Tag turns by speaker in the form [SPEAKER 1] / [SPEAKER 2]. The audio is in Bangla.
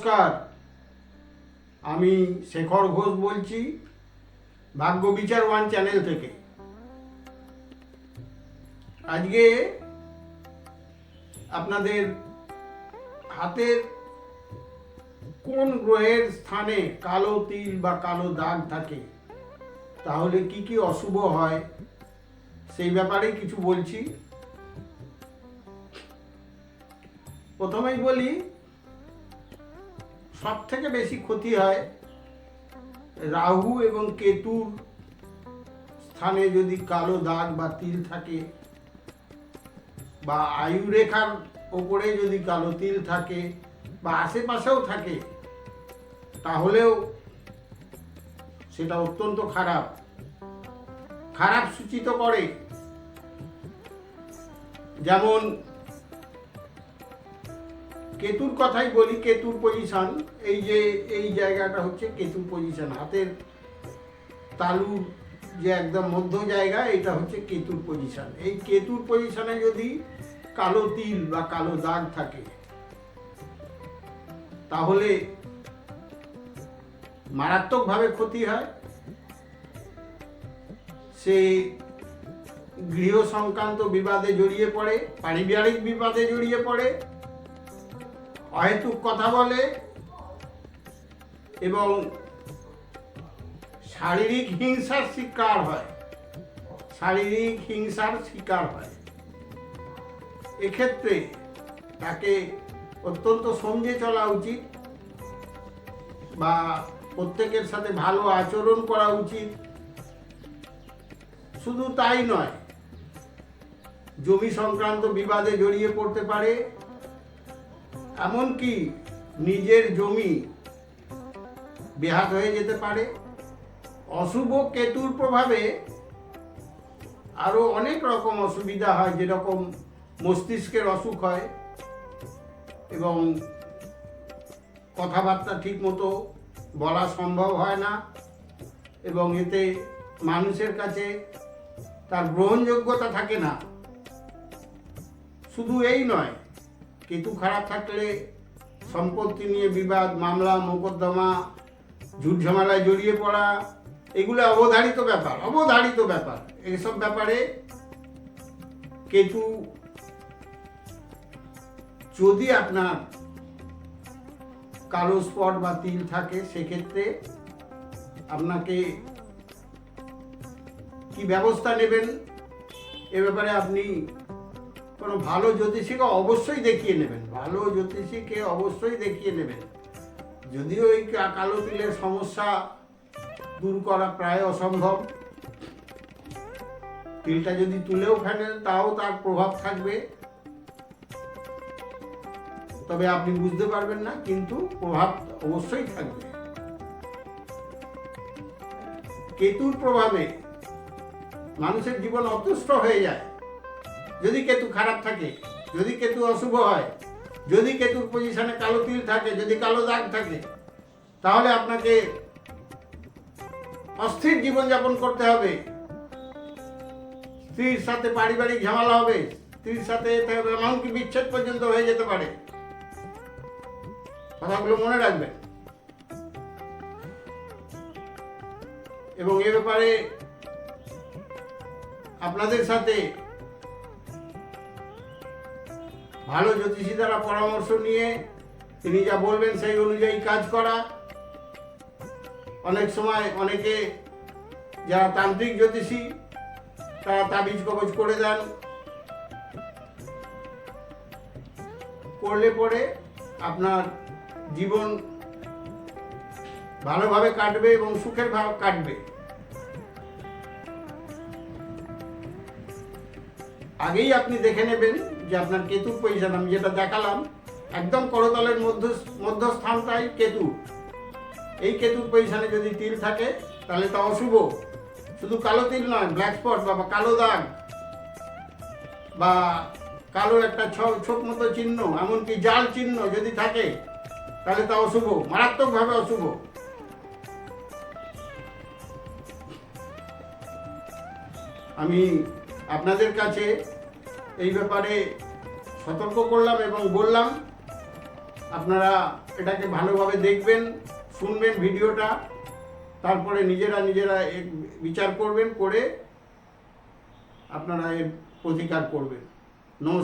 [SPEAKER 1] নমস্কার। আমি শেখর ঘোষ বলছি, ভাগ্য বিচার ওয়ান চ্যানেল থেকে। আজকে আপনাদের হাতের কোন গ্রহের স্থানে কালো তিল বা কালো দাগ থাকে, তাহলে কি কি অশুভ হয়, সেই ব্যাপারে কিছু বলছি। প্রথমেই বলি সব থেকে বেশি ক্ষতি হয় রাহু এবং কেতুর স্থানে যদি কালো দাগ বা তিল থাকে বা আয়ু রেখার ওপরে যদি কালো তিল থাকে বা আশেপাশেও থাকে, তাহলেও সেটা অত্যন্ত খারাপ। খারাপ সূচিত করে। যেমন কেতুর কথাই বলি, কেতুর পজিশন এই যে, এই জায়গাটা হচ্ছে কেতুর পজিশন হাতের তালুর যে একদম মধ্য জায়গা এটা হচ্ছে কেতুর পজিশন এই কেতুর পজিশনে যদি কালো তিল বা কালো দাগ থাকে, তাহলে মারাত্মকভাবে ক্ষতি হয়। সে গৃহ সংক্রান্ত বিবাদে জড়িয়ে পড়ে, পারিবারিক বিবাদে জড়িয়ে পড়ে অহেতুক কথা বলে এবং শারীরিক হিংসার শিকার হয়। শারীরিক হিংসার শিকার হয়। এক্ষেত্রে তাকে অত্যন্ত সমঝে চলা উচিত বা প্রত্যেকের সাথে ভালো আচরণ করা উচিত। শুধু তাই নয়, জমি সংক্রান্ত বিবাদে জড়িয়ে পড়তে পারে। এমনকি নিজের জমি বেহাত হয়ে যেতে পারে। অশুভ কেতুর প্রভাবে আরও অনেক রকম অসুবিধা হয়, যেরকম মস্তিষ্কের অসুখ হয় এবং কথাবার্তা ঠিক মতো বলা সম্ভব হয় না এবং এতে মানুষের কাছে তার গ্রহণযোগ্যতা থাকে না। শুধু এই নয় কেতু খারাপ থাকলে সম্পত্তি নিয়ে বিবাদ, মামলা, মোকদ্দমা ঝুট ঝামেলায় জড়িয়ে পড়া, এগুলো অবধারিত ব্যাপার অবধারিত ব্যাপার। এসব ব্যাপারে কেতু যদি আপনার কালো স্পট বা তিল থাকে, সেক্ষেত্রে আপনাকে কি ব্যবস্থা নেবেন? এ ব্যাপারে আপনি কোনো ভালো জ্যোতিষীকে অবশ্যই দেখিয়ে নেবেন। ভালো জ্যোতিষীকে অবশ্যই দেখিয়ে নেবেন। যদিও এই কালো তিলের সমস্যা দূর করা প্রায় অসম্ভব। তিলটা যদি তুলেও ফেলেন তাও তার প্রভাব থাকবে। তবে আপনি বুঝতে পারবেন না, কিন্তু প্রভাব অবশ্যই থাকবে। কেতুর প্রভাবে মানুষের জীবন অতুষ্ট হয়ে যায়। যদি কেতু খারাপ থাকে, যদি কেতু অশুভ হয়, যদি কেতুর পজিশনে কালো তিল থাকে, যদি কালো দাগ থাকে, তাহলে আপনাকে অস্থির জীবনযাপন করতে হবে। স্ত্রীর সাথে পারিবারিক ঝামেলা হবে, স্ত্রীর সাথে এমনকি বিচ্ছেদ পর্যন্ত হয়ে যেতে পারে। কথাগুলো মনে রাখবেন। এবং এ ব্যাপারে আপনাদের সাথে ভালো জ্যোতিষী দ্বারা পরামর্শ নিয়ে তিনি যা বলবেন সেই অনুযায়ী কাজ করা। অনেক সময় অনেকে যারা তান্ত্রিক জ্যোতিষী, তারা তাবিজ কবজ করে দেন। করলে পরে আপনার জীবন ভালোভাবে কাটবে এবং সুখের ভাবে কাটবে। আগেই আপনি দেখে নেবেন যে আপনার কেতুর পজিশন আমি যেটা দেখালাম, একদম করতলের মধ্য, মধ্যস্থানটাই কেতু। এই কেতুর পজিশনে যদি তিল থাকে, তাহলে তা অশুভ। শুধু কালো তিল নয় ব্ল্যাক স্পট বা কালো দাগ বা কালো একটা ছোট মতো চিহ্ন, এমনকি জাল চিহ্ন যদি থাকে, তাহলে তা অশুভ, মারাত্মকভাবে অশুভ। আমি আপনাদের কাছে এই ব্যাপারে সতর্ক করলাম এবং বললাম, আপনারা এটাকে ভালোভাবে দেখবেন, শুনবেন ভিডিওটা, তারপরে নিজেরা নিজেরা বিচার করবেন, করে আপনারা এর প্রতিকার করবেন। নমস্কার।